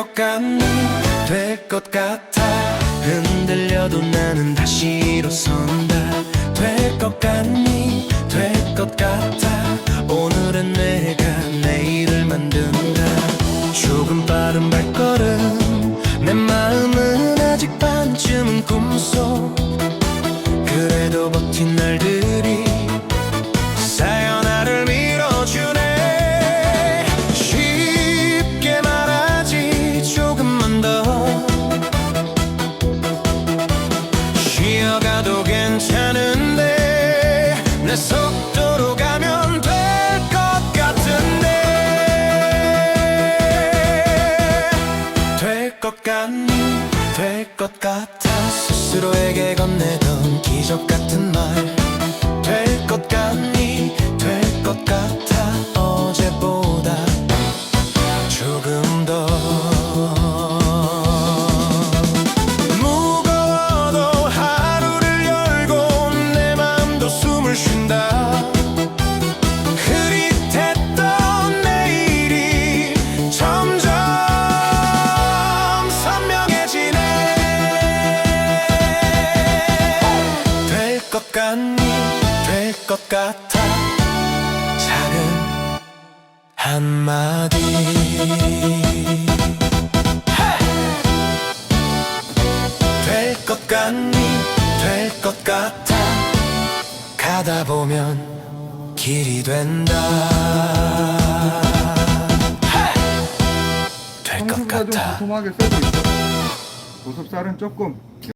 것 같니 될 것 같아. 흔들려도 나는 다시 일어선다. 될 것 같니? 될 것 같아. 오늘은 내가 내일을 만든다. 조금 빠른 발걸음 내 마음은 아직 반쯤은 꿈속. 그래도 버틴 날들이 쉬어가도 괜찮은데 내 속도로 가면 될 것 같은데. 될 것 같니 될 것 같아. 스스로에게 건네던 기적 같은 말 쉰다. 흐릿했던 내일이 점점 선명해지네. 될 것 같니? 될 것 같아? 작은 한마디. 될 것 같니? 될 것 같아 가다 보면 길이 된다. 될 것 같아. 도톰하게 있어. 보섭살은 조금